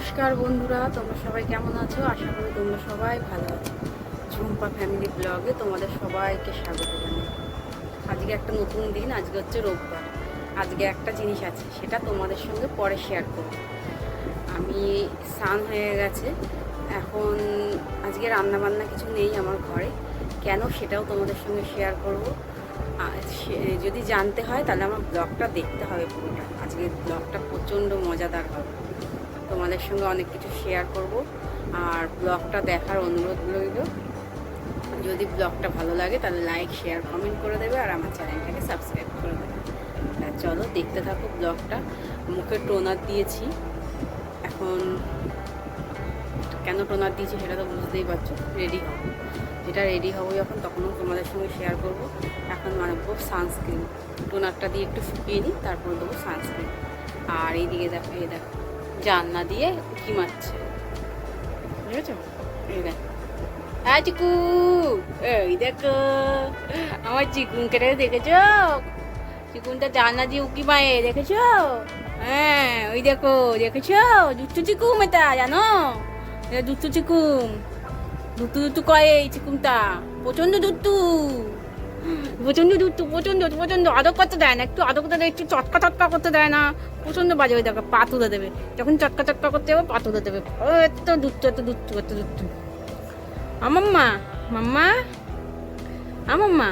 নমস্কার বন্ধুরা, তোমরা সবাই কেমন আছো? আশা করি তোমরা সবাই ভালো আছো। ঝুম্পা ফ্যামিলি ব্লগে তোমাদের সবাইকে স্বাগত জানাই। আজকে একটা নতুন দিন, আজকে হচ্ছে রোববার। আজকে একটা জিনিস আছে, সেটা তোমাদের সঙ্গে পরে শেয়ার করব। আমি স্নান হয়ে গেছে, এখন আজকে রান্নাবান্না কিছু নেই আমার ঘরে। কেন সেটাও তোমাদের সঙ্গে শেয়ার করব। যদি জানতে হয় তাহলে আমার ব্লগটা দেখতে হবে পুরোটা। আজকে ব্লগটা প্রচণ্ড মজাদার হবে। তোমাদের সঙ্গে অনেক কিছু শেয়ার করব। আর ব্লগটা দেখার অনুরোধ রইল। যদি ব্লগটা ভালো লাগে, তাহলে লাইক শেয়ার কমেন্ট করে দেবে আর আমার চ্যানেলটাকে সাবস্ক্রাইব করে দেবে। আর চলো দেখতে থাকো ব্লগটা মুখে টোনার দিয়েছি। এখন কেন টোনার দিয়েছি সেটা তো বুঝতেই পারছ। রেডি হব। যেটা রেডি হব যখন, তখনও তোমাদের সঙ্গে শেয়ার করব। এখন মানবো সানস্ক্রিন টোনারটা দিয়ে একটু ফুটিয়ে নিই, তারপর দেবো সানস্ক্রিন আর এইদিকে দেখো, এই দেখো। জানলা দিয়ে উঁকি মারছে। বুঝেছ? হ্যাঁ চিকু, এই দেখো। আমার চিকুনকে দেখেছ? চিকুনটা জানলা দিয়ে উঁকি মারে, দেখেছ? হ্যাঁ ওই দেখো, দেখেছ? দুষ্টু চিকুম এটা, জানো? দুষ্টু চিকুম। দুটু দুটু করে এই চিকুমটা। প্রচণ্ড দুটু প্রচণ্ড দুটু প্রচণ্ড প্রচণ্ড আদর করতে দেয় না। একটু আদর করতে দেয়, একটু চটকা চটকা করতে দেয় না। প্রচণ্ড বাজে ওই দেখো পা তুলে দেবে। যখন চটকা চটকা করতে যাবে, পা তুলে দেবে। এত দুটু এত দুটু এত দুটু আমাম্মা মাম্মা আমাম্মা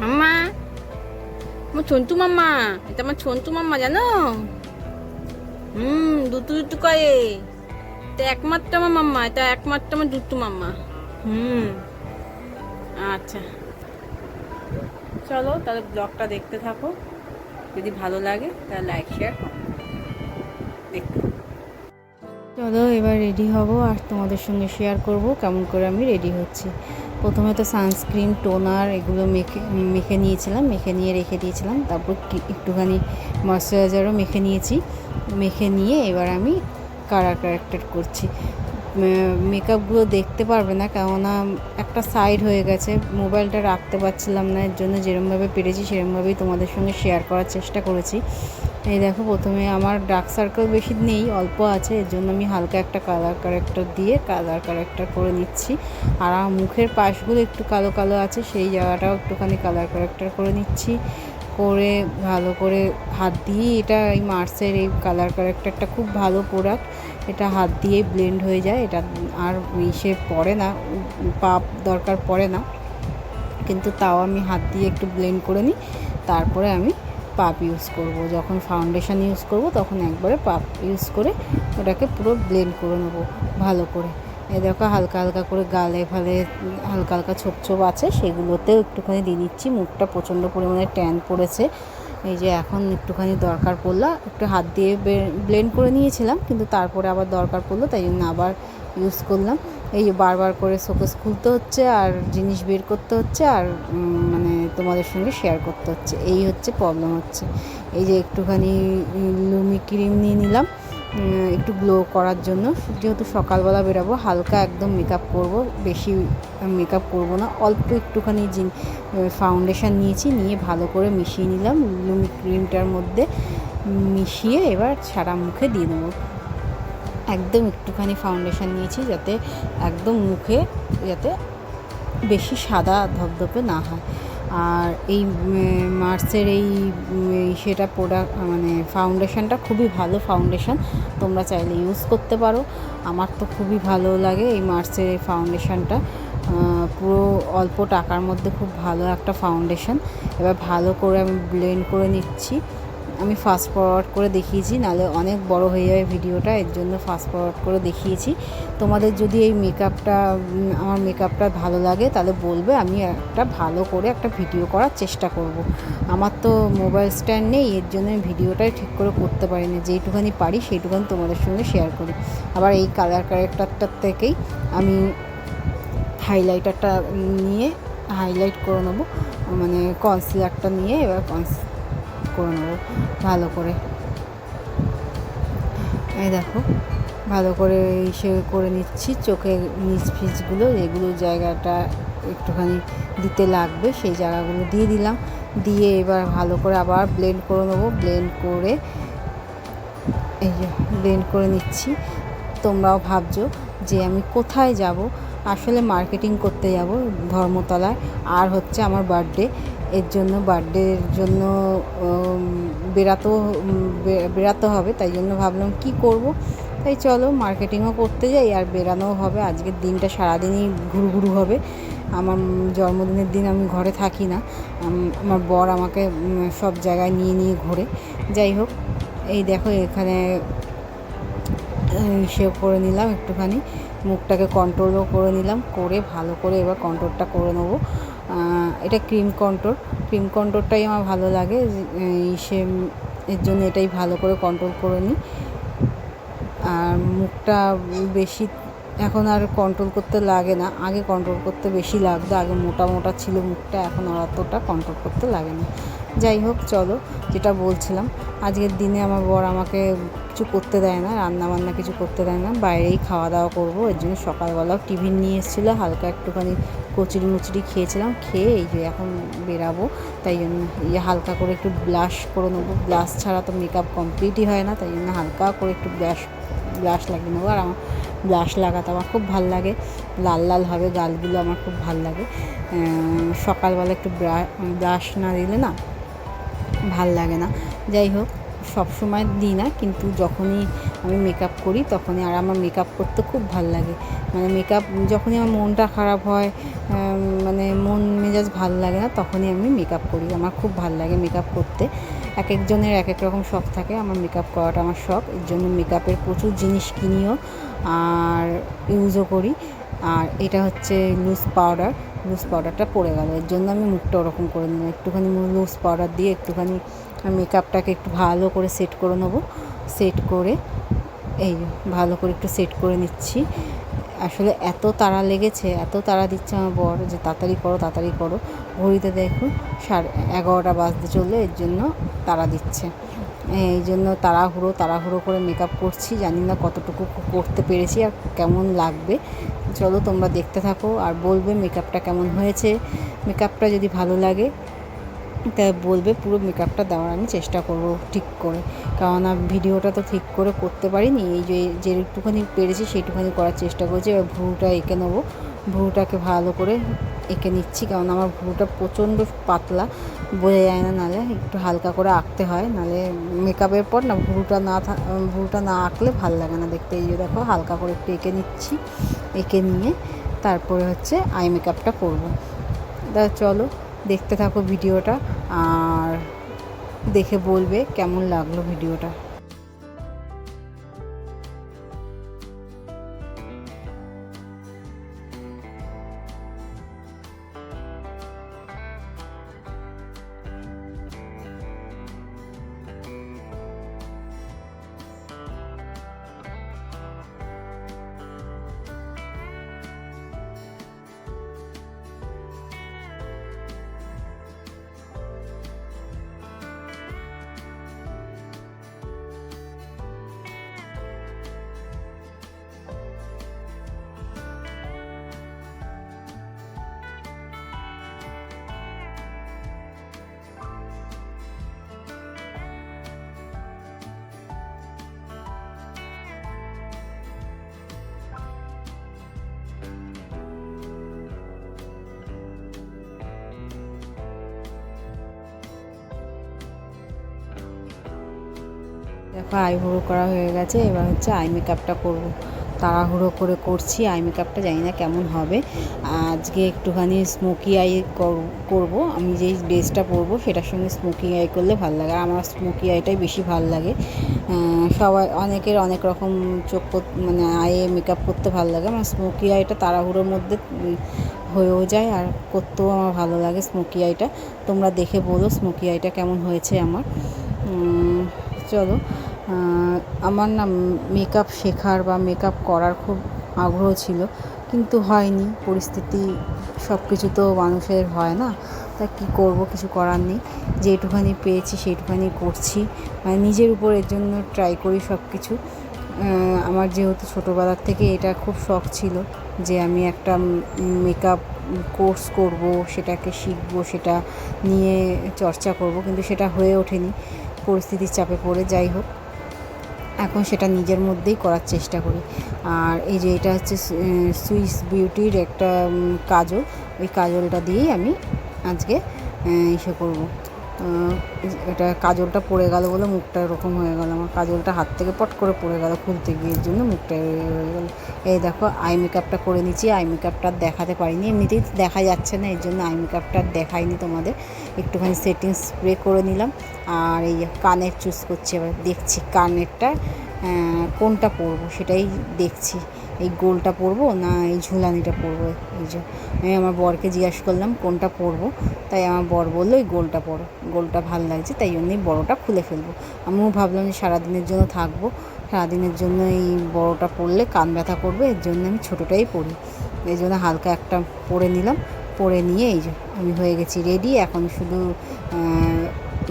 মাম্মা। আমার ছন্টু মাম্মা, এটা আমার ছন্টু মাম্মা, জানো? হুম, দুটু দুটু করে। এটা একমাত্র আমার মাম্মা, এটা একমাত্র আমার দুটু মাম্মা। হুম। আচ্ছা। চলো তাহলে ব্লগটা দেখতে থাকো। যদি ভালো লাগে, তাহলে লাইক শেয়ার চলো এবার রেডি হব আর তোমাদের সঙ্গে শেয়ার করব কেমন করে আমি রেডি হচ্ছি। প্রথমে তো সানস্ক্রিন টোনার এগুলো মেখে মেখে নিয়েছিলাম, মেখে নিয়ে রেখে দিয়েছিলাম। তারপর একটুখানি ময়শ্চারাইজারও মেখে নিয়েছি। মেখে নিয়ে এবার আমি কালার ক্যারেক্টার করছি। মেকআপগুলো দেখতে পারবে না, কেননা একটা সাইড হয়ে গেছে। মোবাইলটা রাখতে পারছিলাম না, এর জন্য যেরমভাবে পেরেছি, সেরমভাবেই তোমাদের সঙ্গে শেয়ার করার চেষ্টা করেছি। এই দেখো, প্রথমে আমার ডার্ক সার্কেল বেশি নেই, অল্প আছে, এর জন্য আমি হালকা একটা কালার ক্যারেক্টার দিয়ে কালার ক্যারেক্টার করে নিচ্ছি। আর আমার মুখের পাশগুলো একটু কালো কালো আছে, সেই জায়গাটাও একটুখানি কালার ক্যারেক্টার করে নিচ্ছি। করে ভালো করে হাত দিয়ে এটা এই মার্সের এই কালার ক্যারেক্টারটা খুব ভালো প্রোডাক্ট এটা হাত দিয়ে ব্লেন্ড হয়ে যায়, এটা আর ইসে পড়ে না পাপ দরকার পড়ে না। কিন্তু তাও আমি হাত দিয়ে একটু ব্লেন্ড করে নিই, তারপরে আমি পাপ ইউজ করব। যখন ফাউন্ডেশন ইউজ করব, তখন একবারে পাপ ইউজ করে ওটাকে পুরো ব্লেন্ড করে নেব ভালো করে। এ দেখো হালকা হালকা করে গালে ফালে হালকা হালকা ছোপ ছোপ আছে, সেগুলোতেও একটুখানি দিয়ে দিচ্ছি। মুখটা প্রচণ্ড পরিমাণে ট্যান পড়েছে। এই যে এখন একটুখানি দরকার পড়ল, একটু হাত দিয়ে ব্লেন্ড করে নিয়েছিলাম, কিন্তু তারপরে আবার দরকার পড়ল, তাই জন্য আবার ইউজ করলাম। এই যে বারবার করে শোকেস খুলতে হচ্ছে, আর জিনিস বের করতে হচ্ছে, আর মানে তোমাদের সঙ্গে শেয়ার করতে হচ্ছে। এই হচ্ছে প্রবলেম হচ্ছে। এই যে একটুখানি লুমি ক্রিম নিয়ে নিলাম। একটু গ্লো করার জন্য। যেহেতু সকালবেলা বেরাবো, হালকা একদম মেকআপ করব, বেশি মেকআপ করব না, অল্প একটুখানি জিন ফাউন্ডেশন নিয়েছি, নিয়ে ভালো করে মিশিয়ে নিলাম লুমি ক্রিমটার মধ্যে মিশিয়ে এবার সারা মুখে দিয়ে দেবো। একদম একটুখানি ফাউন্ডেশন নিয়েছি যাতে একদম মুখে যাতে বেশি সাদা ধপধপে না হয়। আর এই মার্সের এই সেটা প্রোডাক্ট মানে ফাউন্ডেশনটা খুবই ভালো ফাউন্ডেশন তোমরা চাইলে ইউজ করতে পারো। আমার তো খুবই ভালো লাগে এই মার্সের এই ফাউন্ডেশনটা পুরো অল্প টাকার মধ্যে খুব ভালো একটা ফাউন্ডেশন এবার ভালো করে আমি ব্লেন্ড করে নিচ্ছি। আমি ফাস্ট ফরওয়ার্ড করে দেখিয়েছি নাহলে অনেক বড় হয়ে যাবে ভিডিওটা, এর জন্য ফাস্ট ফরওয়ার্ড করে দেখিয়েছি। তোমাদের যদি এই মেকআপটা আমার মেকআপটা ভালো লাগে তাহলে বলবে আমি একটা ভালো করে একটা ভিডিও করার চেষ্টা করব। আমার তো মোবাইল স্ট্যান্ড নেই, এর জন্য আমি ভিডিওটাই ঠিক করে করতে পারি না। যেইটুখানি পারি, সেইটুখানি তোমাদের সঙ্গে শেয়ার করি। আবার এই কালার ক্যারেক্টারটার থেকেই আমি হাইলাইটারটা নিয়ে হাইলাইট করে নেব। মানে কনসিলারটা নিয়ে, এবার কনস করে নেব, ভালো করে। এই দেখো, ভালো করে সে করে নিচ্ছি, চোখে নিচ ফিচগুলো, যেগুলো জায়গাটা একটুখানি দিতে লাগবে, সেই জায়গাগুলো দিয়ে দিলাম। দিয়ে এবার ভালো করে আবার ব্লেন্ড করে নেব ব্লেন্ড করে এই যে ব্লেন্ড করে নিচ্ছি। তোমরাও ভাবছ যে আমি কোথায় যাব? আসলে মার্কেটিং করতে যাব ধর্মতলায়। আর হচ্ছে আমার বার্থডে এর জন্য বার্থডের জন্য উম, বেরাতেও বেরাতে হবে তাই জন্য ভাবলাম কি করব? তাই চলো মার্কেটিংও করতে যাই আর বেরানোও হবে। আজকের দিনটা সারাদিনই ঘুরু ঘুরু হবে। আমার জন্মদিনের দিন আমি ঘরে থাকি না। আমার বর আমাকে সব জায়গায় নিয়ে নিয়ে ঘোরে। যাই হোক এই দেখো এখানে সে করে নিলাম একটুখানি। মুখটাকে কন্ট্রোলও করে নিলাম, করে ভালো করে এবার কন্ট্রোলটা করে নেব। এটা ক্রিম কন্ট্রোল ক্রিম কন্ট্রোলটাই আমার ভালো লাগে সে, এর জন্য এটাই ভালো করে কন্ট্রোল করে নিই। আর মুখটা বেশি, এখন আর কন্ট্রোল করতে লাগে না। আগে কন্ট্রোল করতে বেশি লাগতো, আগে মোটা মোটা ছিল মুখটা, এখন আর অতটা কন্ট্রোল করতে লাগে না। যাই হোক, চলো, যেটা বলছিলাম। আজকের দিনে আমার বর আমাকে কিছু করতে দেয় না রান্না বান্না কিছু করতে দেয় না, বাইরেই খাওয়া দাওয়া করব। এর জন্য সকালবেলাও টিফিন নিয়ে এসেছিল, হালকা একটুখানি কচুরি মুচুরি খেয়েছিলাম, খেয়ে এই যে এখন বেরাবো। তাই জন্য ইয়ে হালকা করে একটু ব্লাশ করে নেব। ব্লাশ ছাড়া তো মেকআপ কমপ্লিটই হয় না, তাই জন্য হালকা করে একটু ব্লাশ ব্লাশ লাগিয়ে নেব। আর আমার ব্লাশ লাগাতে আমার খুব ভালো লাগে, লাল লাল হবে, গালগুলো আমার খুব ভালো লাগে। সকালবেলা একটু ব্রাশ না দিলে না ভালো লাগে না। যাই হোক, সব সময় দিই না, কিন্তু যখনই আমি মেকআপ করি, তখনই আর আমার মেকআপ করতে খুব ভালো লাগে। মানে মেকআপ যখনই আমার মনটা খারাপ হয় মানে মন মেজাজ ভালো লাগে না, তখনই আমি মেকআপ করি। আমার খুব ভালো লাগে মেকআপ করতে। এক একজনের এক এক রকম শখ থাকে, আমার মেকআপ করাটা আমার শখ। এর জন্য মেকআপের প্রচুর জিনিস কিনিও আর ইউজও করি। আর এটা হচ্ছে লুজ পাউডার লুজ পাউডারটা পড়ে গেল। এর জন্য আমি মুখটা ওরকম করে নিলাম। একটুখানি লুজ পাউডার দিয়ে একটুখানি মেকআপটাকে একটু ভালো করে সেট করে নেব। সেট করে এই ভালো করে একটু সেট করে নিচ্ছি। আসলে এত তাড়া লেগেছে, এত তাড়া দিচ্ছে আমার বর যে তাড়াতাড়ি করো তাড়াতাড়ি করো। ঘড়িতে দেখুন সাড়ে এগারোটা বাজতে চলল, এর জন্য তাড়া দিচ্ছে। এই জন্য তাড়াহুড়ো তাড়াহুড়ো করে মেকআপ করছি। জানি না কতটুকু করতে পেরেছি আর কেমন লাগবে। চলো তোমরা দেখতে থাকো আর বলবে মেকআপটা কেমন হয়েছে। মেকআপটা যদি ভালো লাগে তাই বলবে পুরো মেকআপটা দেওয়ার আমি চেষ্টা করব ঠিক করে। কেননা ভিডিওটা তো ঠিক করে করতে পারিনি। এই যে, যেটুকুখানি পেরেছি সেইটুখানি করার চেষ্টা করছি। এবার ভুরুটা এঁকে নেব। ভুরুটাকে ভালো করে এঁকে নিচ্ছি কারণ আমার ভুরুটা প্রচণ্ড পাতলা। বোঝা যায় না, নালে একটু হালকা করে আঁকতে হয়, নালে মেকআপের পর না ভুরুটা না ভুরুটা না আঁকলে ভালো লাগে না দেখতে। এই যে দেখো, হালকা করে একটু এঁকে নিচ্ছি, এঁকে নিয়ে তারপরে হচ্ছে আই মেকআপটা করব। তা চলো, দেখতে থাকো ভিডিওটা, আর দেখে বলবে কেমন লাগল ভিডিওটা। দেখো আইব্রো করা হয়ে গেছে। এবার হচ্ছে আই মেকআপটা করব। তাড়াহুড়ো করে করছি। আই মেকআপটা জানি না কেমন হবে। আজকে একটুখানি স্মোকি আই করব। আমি যেই ড্রেসটা পরবো, সেটার সঙ্গে স্মোকি আই করলে ভালো লাগে। আর আমার স্মোকি আইটাই বেশি ভালো লাগে। সবাই, অনেকের অনেক রকম চোখ মানে আয়ে মেকআপ করতে ভালো লাগে। আমার স্মোকি আইটা তাড়াহুড়োর মধ্যে হয়েও যায়। আর করতেও আমার ভালো লাগে স্মোকি আইটা তোমরা দেখে বলো স্মোকি আইটা কেমন হয়েছে আমার। চলো। আমার না মেকআপ শেখার বা মেকআপ করার খুব আগ্রহ ছিল, কিন্তু হয়নি। পরিস্থিতি সব কিছু তো মানুষের হয় না। তা কী করব, কিছু করার নেই। যেটুখানি পেয়েছি সেইটুখানি করছি। মানে নিজের উপর এর জন্য ট্রাই করি সব কিছু আমার যেহেতু ছোটোবেলার থেকে এটা খুব শখ ছিল যে আমি একটা মেকআপ কোর্স করব, সেটাকে শিখব, সেটা নিয়ে চর্চা করব, কিন্তু সেটা হয়ে ওঠেনি। পরিস্থিতির চাপে পড়ে, যাই হোক। এখন সেটা নিজের মধ্যেই করার চেষ্টা করি। আর এই যে এটা হচ্ছে সুইস বিউটির একটা কাজল, ওই কাজলটা দিয়েই আমি আজকে ইসে করব। এটা কাজলটা পড়ে গেল বলে মুখটা এরকম হয়ে গেল, আমার কাজলটা হাত থেকে পট করে পড়ে গেল খুলতে গিয়ে জন্য মুখটা হয়ে গেল। এই দেখো আই মেকআপটা করে নিচ্ছি আই মেকআপটা দেখাতে পারিনি, এমনিতেই দেখা যাচ্ছে না, এর জন্য আই মেকআপটা দেখাইনি তোমাদের। একটুখানি সেটিং স্প্রে করে নিলাম, আর এই কানের চুজ করছি, এবার দেখছি কানেরটা কোনটা পরবো সেটাই দেখছি। এই গোলটা পরবো না এই ঝুলানিটা পরবো? এই যে, আমি আমার বরকে জিজ্ঞাসা করলাম, কোনটা পরবো? তাই আমার বর বলল, এই গোলটা পরো। গোলটা ভালো লাগছে, তাই জন্যই বড়োটা খুলে ফেলব। আমিও ভাবলাম যে সারাদিনের জন্য থাকব। সারাদিনের জন্য এই বড়োটা পরলে কান ব্যথা করবে, এর জন্য আমি ছোটোটাই পরি। এই জন্য হালকা একটা পরে নিলাম। পরে নিয়ে এই যে, আমি হয়ে গেছি রেডি এখন শুধু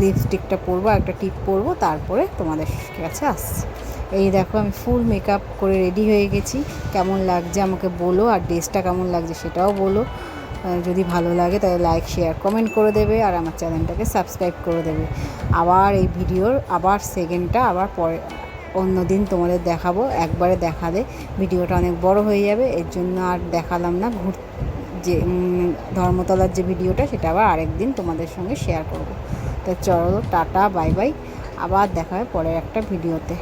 লিপস্টিকটা পরবো একটা টিপ পরবো, তারপরে তোমাদের কাছে আসছি। এই দেখো, আমি ফুল মেকআপ করে রেডি হয়ে গেছি। কেমন লাগছে আমাকে বলো, আর ড্রেসটা কেমন লাগছে সেটাও বলো। যদি ভালো লাগে তাহলে লাইক শেয়ার কমেন্ট করে দেবে, আর আমার চ্যানেলটাকে সাবস্ক্রাইব করে দেবে। আবার এই ভিডিওর, আবার সেকেন্ডটা আবার পরে, অন্য দিন তোমাদের দেখাবো, একবারে দেখালে ভিডিওটা অনেক বড় হয়ে যাবে। এর জন্য আর দেখালাম না, ঘুর, যে ধর্মতলার যে ভিডিওটা, সেটা আবার আরেক দিন তোমাদের সঙ্গে শেয়ার করব। তো চলো, টাটা বাই বাই আবার দেখা হয় পরের একটা ভিডিওতে।